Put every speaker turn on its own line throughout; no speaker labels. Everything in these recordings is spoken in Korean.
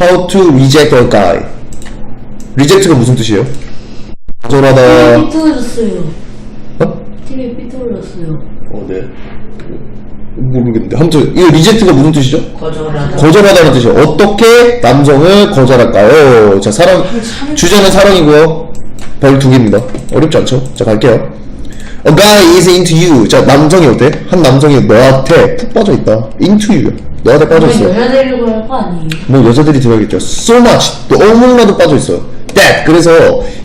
How to reject a guy. reject가 무슨 뜻이에요? 거절하다.
삐뚤어졌어요.
어?
팀이 삐뚤어졌어요.
어, 네. 모르겠는데. 아무튼, 이거 리젝트가 무슨 뜻이죠?
거절하다.
거절하다는 뜻이에요. 어떻게 남성을 거절할까요? 자, 사랑, 주제는 사랑이고요. 별 두 개입니다. 어렵지 않죠? 자, 갈게요. A guy is into you. 자, 남성이 어때? 한 남성이 너한테 푹 빠져 있다. into you. 너한테 빠져 있어.
여자 되려고 할 거 아니에요?
뭐 여자들이 들어야겠죠. So much. 너무나도 빠져 있어. That. 그래서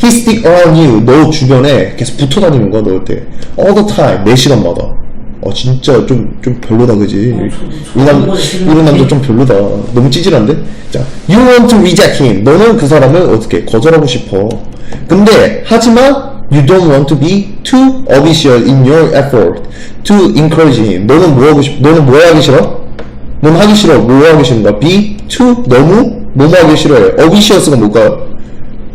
he stick around you. 너 주변에 계속 붙어 다니는 거야, 너한테. All the time. 매 시간마다. 어, 진짜 좀, 좀 별로다, 그지? 이 남, 이런 남자 좀 별로다. 너무 찌질한데? 자, you want to reject him. 너는 그 사람을 어떻게 거절하고 싶어. 근데, 하지만, you don't want to be too ambitious in your effort to encourage him. 너는 뭐 하고 싶, 너는 뭐 하기 싫어? 넌 하기 싫어. 뭐 하기 싫은가? be too 너무 뭐뭐 하기 싫어해. ambitious가 뭘까요?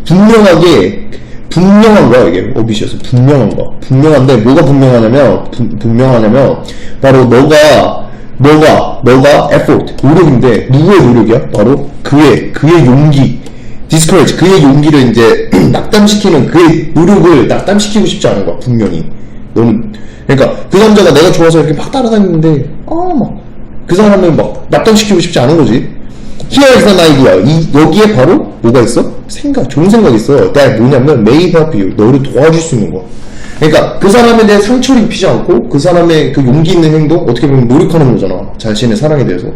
분명하게 분명한 거야 이게 ambitious 분명한 거. 분명한데 뭐가 분명하냐면 분, 분명하냐면 바로 너가 너가 너가 effort 노력인데 누구의 노력이야? 바로 그의 그의 용기. Discourage 그의 용기를 이제 낙담시키는 그의 노력을 낙담시키고 싶지 않은 거야 분명히 너는 그러니까 그 남자가 내가 좋아서 이렇게 막 따라다니는데 아막 그 사람을 막 낙담시키고 싶지 않은 거지. An idea. 이, 여기에 바로 뭐가 있어? 생각, 좋은 생각이 있어. that 뭐냐면 help you. 너를 도와줄 수 있는 거. 그러니까 그 사람에 대해 상처를 입히지 않고 그 사람의 그 용기 있는 행동 어떻게 보면 노력하는 거잖아. 자신의 사랑에 대해서.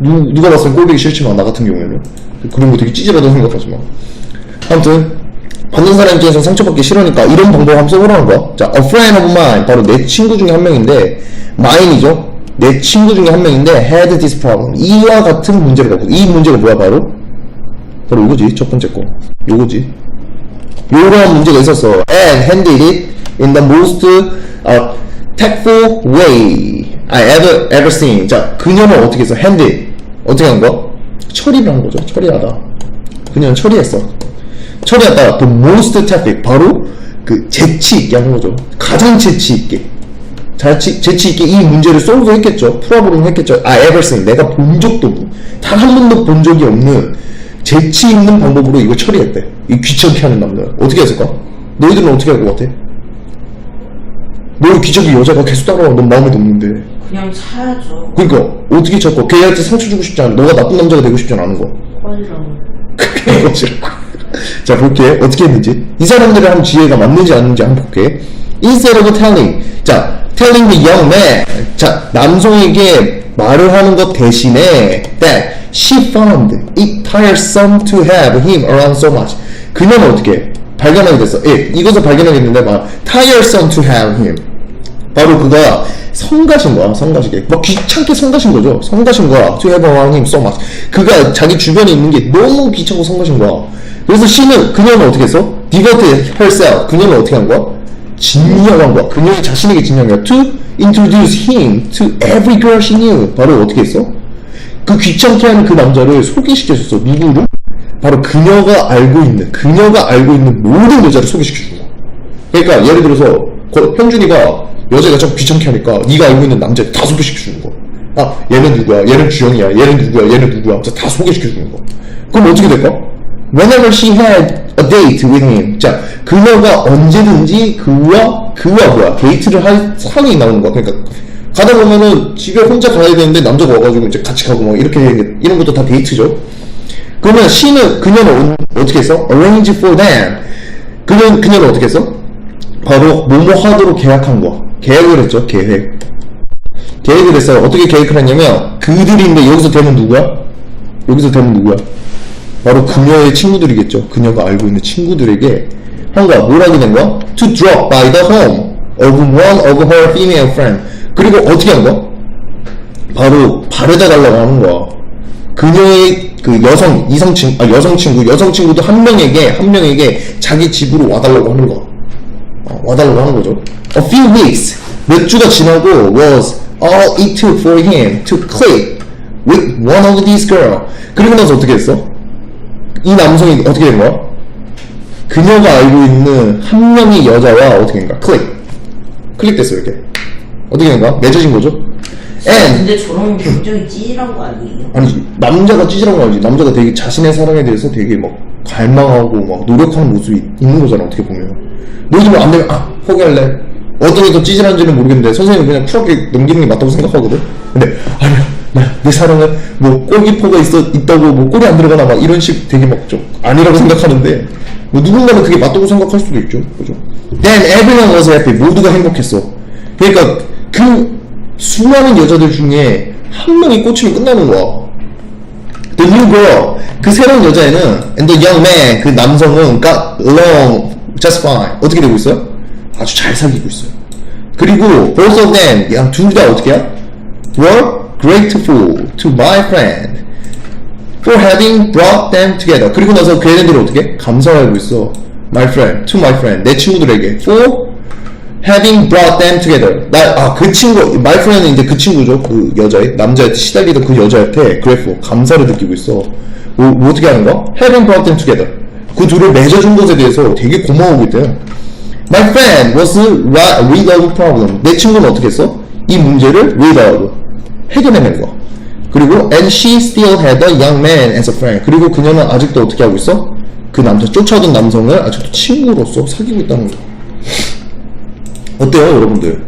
누, 누가 땐 꼴보기 싫지만 나 같은 경우에는 그런 거 되게 찌질하다고 생각하지만 아무튼 받는 사람 입장에서 상처받기 싫으니까 이런 방법 한번 써보라는 거야. 자, a friend of mine 바로 내 친구 중에 한 명인데 mine이죠. 내 친구 중에 한 명인데 had this problem. 이와 같은 문제를 갖고 이 문제가 뭐야 바로? 바로 이거지 첫 번째 거. 요거지. 요런 문제가 있었어. And handled it in the most uh, tactful way I ever ever seen. 자, 그녀는 어떻게 했어? handle. 어떻게 한 거? 처리를 한 거죠. 처리하다. 그녀는 처리했어. 처리하다. the most tactful. 바로 그 재치 있게 한 거죠. 가장 재치 있게. 재치, 재치 있게 이 문제를 솔브 했겠죠. 풀어보려고 했겠죠. Ever seen. 내가 본 적도 단 한 번도 본 적이 없는 재치 있는 방법으로 이거 처리했대. 이 귀찮게 하는 남자. 어떻게 했을까? 너희들은 어떻게 할 것 같아? 너 귀찮게 여자가 계속 따라와. 넌 마음에 없는데.
그냥 차야죠.
그러니까 어떻게 찾고 걔한테 상처 주고 싶지 않아. 너가 나쁜 남자가 되고 싶지 않은 거.
꺼지라고.
그게 싫어. 자 볼게 어떻게 했는지 이 사람들을 한 지혜가 맞는지 아닌지 한번 볼게 instead of telling 자 telling the young man 자 남성에게 말을 하는 것 대신에 that she found it tiresome to have him around so much 그녀는 어떻게 발견하게 됐어 예 이것을 발견하게 됐는데 막 tiresome to have him 바로 그가 성가신 거야, 성가시게. 막 귀찮게 성가신 거죠. 성가신 거야. To have around him so much. 그가 자기 주변에 있는 게 너무 귀찮고 성가신 거야. 그래서 she는, 그녀는 어떻게 했어? devoted herself. 그녀는 어떻게 한 거야? 진영한 거야. 그녀의 자신에게 진영한 거야. To introduce him to every girl she knew. 바로 어떻게 했어? 그 귀찮게 하는 그 남자를 소개시켜줬어. 누구를? 바로 그녀가 알고 있는, 그녀가 알고 있는 모든 여자를 소개시켜준 거야. 그러니까 예를 들어서 거- 현준이가 여자가 좀 귀찮게 하니까 네가 알고 있는 남자 다 소개시켜주는 거야. 아 얘는 누구야? 얘는 주영이야. 얘는 누구야? 얘는 누구야? 다 소개시켜주는 거야. 그럼 어떻게 될까? Whenever she had a date with him, 자 그녀가 언제든지 그와 그와 뭐야 데이트를 할 상황이 나오는 거야. 그러니까 가다 보면은 집에 혼자 가야 되는데 남자가 와가지고 이제 같이 가고 막 이렇게 되는 게- 이런 것도 다 데이트죠. 그러면 she는 그녀는 어- 어떻게 했어? Arrange for them. 그녀 그녀는 어떻게 했어? 바로 뭐뭐 하도록 계약한 거. 계획을 했죠. 계획. 계획을 했어요. 어떻게 계획을 했냐면 그들인데 여기서 되는 누구야? 여기서 되는 누구야? 바로 그녀의 친구들이겠죠. 그녀가 알고 있는 친구들에게 한 거야. 뭘 하게 된 거야? To drop by the home of one of her female friend. 그리고 어떻게 한 거야? 바로 바래다 달라고 하는 거야. 그녀의 그 여성 이성 친 아, 여성 친구 여성 친구도 한 명에게 한 명에게 자기 집으로 와달라고 하는 거야. 어, 와달라고 하는 거죠. A few weeks 몇 주가 지나고 was all it took for him to click with one of these girl. 그리고 나서 어떻게 했어? 이 남성이 어떻게 된 거야? 그녀가 알고 있는 한 명의 여자와 어떻게 된 거야? 클릭. 클릭됐어 이렇게. 어떻게 된 거야? 맺어진 거죠? And
근데 저런 굉장히 찌질한 거 아니에요?
아니 남자가 찌질한 거 알지? 남자가 되게 자신의 사랑에 대해서 되게 막 갈망하고 막 노력하는 모습이 있는 거잖아 어떻게 보면. 너희들 뭐안 되면 아 포기할래. 어떤 게 더 찌질한지는 모르겠는데 선생님은 그냥 쿨하게 넘기는 게 맞다고 생각하거든. 근데 아니야 나, 내 사랑은 뭐 골기포가 있어, 있다고 뭐 골이 안 들어가나 막 이런 식 되게 막 좀 아니라고 생각하는데 뭐 누군가는 그게 맞다고 생각할 수도 있죠. 그죠? Then everyone was happy. 모두가 행복했어. 그러니까 그 수많은 여자들 중에 한 명이 꽂히면 끝나는 거야 The new girl 그 새로운 여자애는 and the young man 그 남성은 got along just fine 어떻게 되고 있어요? 아주 잘 사귀고 있어요 그리고 both of them 양둘다 어떻게 해요? were grateful to my friend for having brought them together 그리고 나서 그 걔네들이 어떻게? 감사하고 있어 my friend, to my friend 내 친구들에게 for having brought them together. 나, 아, 그 친구, my friend은 이제 그 친구죠. 그 여자애. 남자한테 시달리던 그 여자한테, 그래프, 감사를 느끼고 있어. 뭐, 뭐 어떻게 하는 거야? having brought them together. 그 둘을 맺어준 것에 대해서 되게 고마워하고 있대요. My friend was without problem. 내 친구는 어떻게 했어? 이 문제를 without. 해결해낸 거야. 그리고, and she still had a young man as a friend. 그리고 그녀는 아직도 어떻게 하고 있어? 그 남자, 쫓아오던 남성을 아직도 친구로서 사귀고 있다는 거. 어때요, 여러분들?